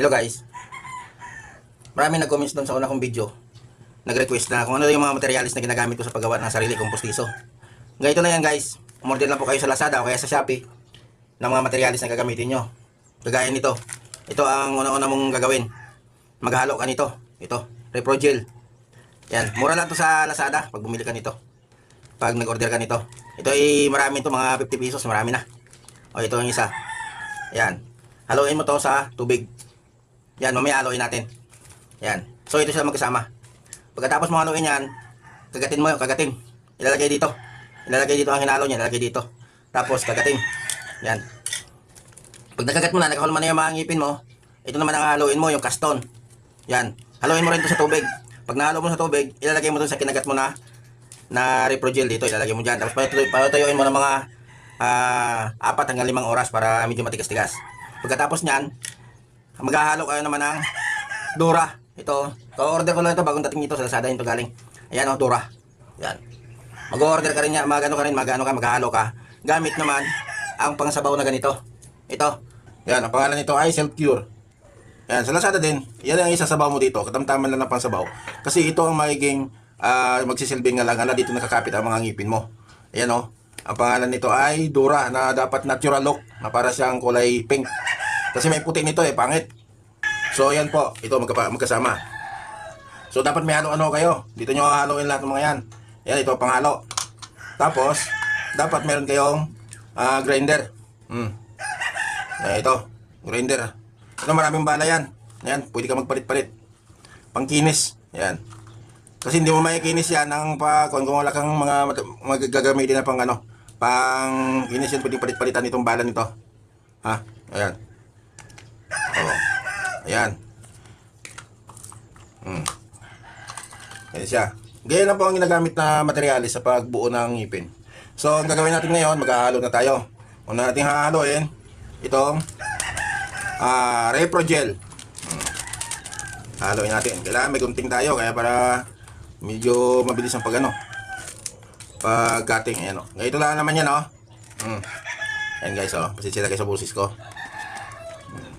Hello guys. Marami nag-comments doon sa una kong video. Nag-request na kung ano yung mga materialis na ginagamit ko sa paggawa ng sarili kong pustiso. Ganito na yan guys. Umorder lang po kayo sa Lazada o kaya sa Shopee ng mga materialis na gagamitin nyo. Kagaya nito. Ito ang una-una mong gagawin. Maghalo ka nito. Ito. Reprogel. Yan. Mura lang to sa Lazada pag bumili ka nito. Pag nag-order ka nito. Ito ay marami to mga 50 pesos. Marami na. O ito yung isa. Yan. Haluin mo to sa tubig. Yan, mamaya haluin natin. Yan. So, ito sila magkasama. Pagkatapos mo haluin yan, kagatin mo yung kagatin. Ilalagay dito. Ilalagay dito ang hinalo niya, ilalagay dito. Tapos, kagatin. Yan. Pag nakagat mo na, nakahulma na yung mga ngipin mo, ito naman ang haluin mo, yung kaston. Yan. Haluin mo rin to sa tubig. Pag nahalo mo sa tubig, ilalagay mo dun sa kinagat mo na na reprogel dito, ilalagay mo dyan. Tapos patuyuin mo ng mga ah, apat hanggang limang oras para medyo matigas-tigas. Pagkatapos niyan, maghahalo kayo naman ng Dura. Ito, ka-order ko lang ito bagong dating ito sa Lazada ito galing. Ayan o, Dura. Yan. Mag-order ka rin niya, magano ka rin, magano ka, maghahalo ka. Gamit naman ang pangsabaw na ganito. Ito. Yan, ang pangalan nito ay Self Cure. Yan, sa Lazada din, yan ang isasabaw mo dito. Katamtaman lang ng pangsabaw. Kasi ito ang magiging ah, magsisilbing nga lang na dito nakakapit ang mga ngipin mo. Ayan o. Ang pangalan nito ay Dura na dapat natural look na para siyang kulay pink. Kasi may puti nito eh, pangit. So yan po, ito magkapa, magkasama. So dapat may halo-ano kayo. Dito nyo haluin lahat ng mga yan. Yan, ito panghalo. Tapos, dapat meron kayong ah, grinder. Hmm. Yan, ito, grinder. Ito maraming bala yan. Yan, pwede ka magpalit-palit. Pangkinis. Yan. Kasi hindi mo makikinis yan ng pa, kung, kung wala kang mga magagamitin na pang ano, pang kinis yan, pwede palit-palitan itong bala nito. Ha? Ayan. Oo. Ayan. Hmm. Ayan siya. Ganyan lang po ang ginagamit na materyales sa pagbuo ng ngipin. So, ang gagawin natin ngayon, maghahalo na tayo. Una natin hahaluin, itong ah Reprogel. Hmm. Haluin natin. Kailangan may gunting tayo, kaya para medyo mabilis ang pag ano. Cutting, ayan o. Ganito lang naman yan o. Hmm. Ayan guys o, pasensya na kayo sa busis ko.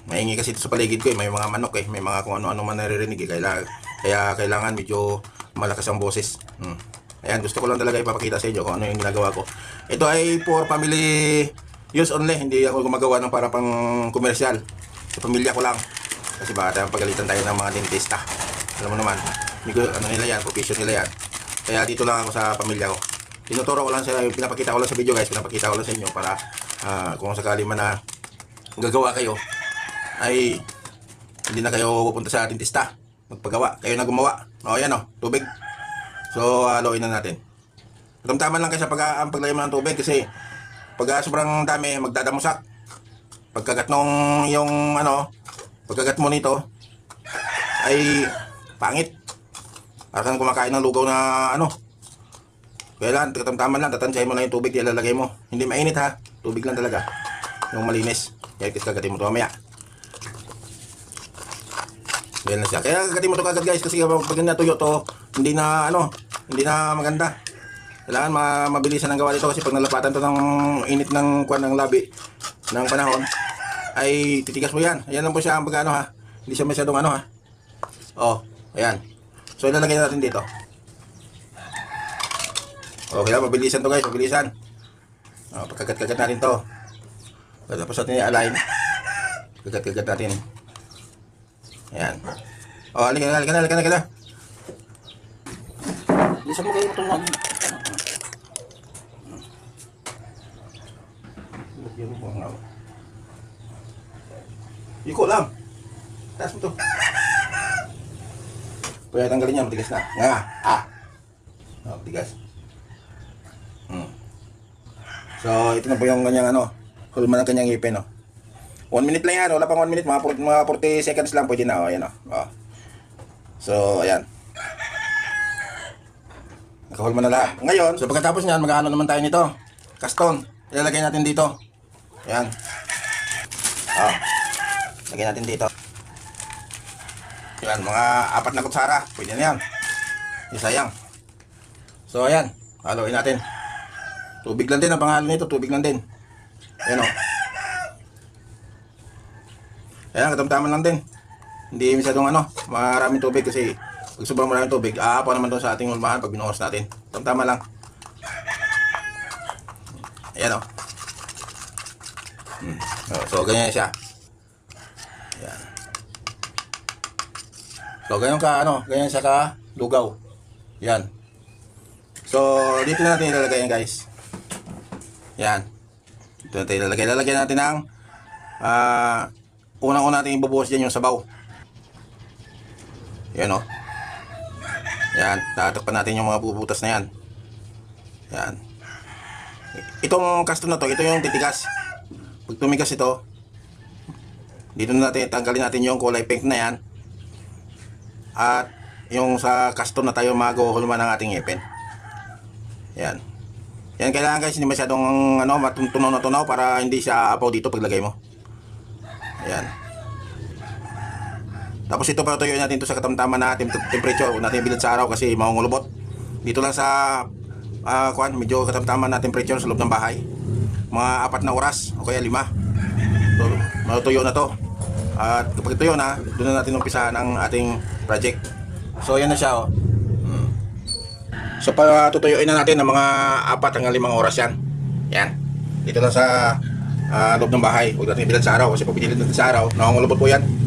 Maingay kasi sa paligid ko eh. May mga manok eh. May mga kung ano-ano man naririnig eh. Kaya, kaya kailangan medyo malakas ang boses. Hmm. Ayan, gusto ko lang talaga ipapakita sa inyo kung ano yung ginagawa ko. Ito ay for family use only. Hindi ako gumagawa ng para pang komersyal. Sa pamilya ko lang. Kasi baka pagalitan tayo ng mga dentista. Alam mo naman, gu- ano nila yan, profession nila yan. Kaya dito lang ako sa pamilya ko. Tinuturo ko lang sa, pinapakita ko lang sa video guys, pinapakita ko lang sa inyo para ah, kung sakali man na gagawa kayo, ay hindi na kayo pupunta sa dentista magpagawa. Kayo na gumawa. O yan o. Tubig. So haluin na natin. Tamtaman lang kayo sa pag ang paglagay mo ng tubig kasi pag ah, sobrang dami magdadamusak. Pagkagat nung yung ano pagkagat mo nito ay pangit. Para kang kumakain ng lugaw na ano. Kailan tamtaman lang. Tatansyahin mo na yung tubig ilalagay mo. Hindi mainit ha. Tubig lang talaga. Yung malinis. Kaya kis kagatin mo ito mamaya Ganyan na siya. Kaya kagatin mo ito kagad guys kasi pag natuyo to, hindi na ano, hindi na maganda. Kailangan ma mabilisan ang gawa dito kasi pag nalapatan to ng init ng kwan ng labi ng panahon ay titigas mo yan. Ayan lang po siya ang pag ano ha. Hindi siya masyadong ano ha. Oh, ayan. So ilalagay natin dito. Kaya mabilisan to guys, mabilisan. Oh, pagkagat-kagat natin to. Tapos natin i-align. Kagat-kagat natin. Ayan. O, oh, halika na, halika na, halika na, halika na. Bilisan mo kayo itong. Lagyan mo ang ano. Iko lang. Taas mo to. Pwede tanggalin niya, matigas na. Nga, ah. Oh, matigas. Hmm. So, ito na po yung kanyang ano, hulma ng kanyang ngipin, no. 1 minute lang yan, wala pang 1 minute, mga 40, mga 40 seconds lang pwede na, oh, ayan, oh. oh. So, ayan. Nakahulma na lahat. Ngayon, so pagkatapos niyan, mag-ano naman tayo nito. Kaston. Ilalagay natin dito. Ayan. Oh. Lagay natin dito. Ayan, mga apat na kutsara. Pwede na yan. Isa yan. So, ayan. Haluin natin. Tubig lang din ang pangalan nito. Tubig lang din. Ayan o. Ayan, katamtaman lang din. Hindi masyadong ano, maraming tubig kasi pag sobrang maraming tubig, aapaw naman doon sa ating ulmahan pag binuhos natin. Tama lang. Ayan o. Hmm. Oh, so, ganyan siya. Ayan. So, ganyan ka, ano, ganyan siya ka lugaw. Yan. So, dito na natin ilalagay yan, guys. Yan. Dito natin ilalagay. Lalagyan natin ng ah, unang-una natin ibubuhos dyan yung sabaw. Yan o. Yan. Tatakpan natin yung mga bubutas na yan. Yan. Itong kasto na to, ito yung titigas. Pag tumigas ito, dito na natin, tanggalin natin yung kulay pink na yan. At yung sa kasto na tayo maguhulma ng ating ipin. Yan. Yan kailangan guys, hindi masyadong ano, matunaw na tunaw para hindi siya apaw dito paglagay mo. Ayan. Tapos ito pa tuyuin natin ito sa katamtaman na tem- temperature. Natin bilad sa araw kasi mangungulubot. Dito lang sa ah kuan, medyo katamtaman na temperature sa loob ng bahay. Mga apat na oras o kaya lima. So, matutuyo na to. At kapag tuyo na, doon na natin umpisahan ang ating project. So yan na siya oh. Hmm. So patutuyuin na natin ng mga apat hanggang limang oras yan. Yan. Dito lang sa ah, loob ng bahay. Huwag natin bilad sa araw kasi pag pinilit natin sa araw, nakangulubot po yan.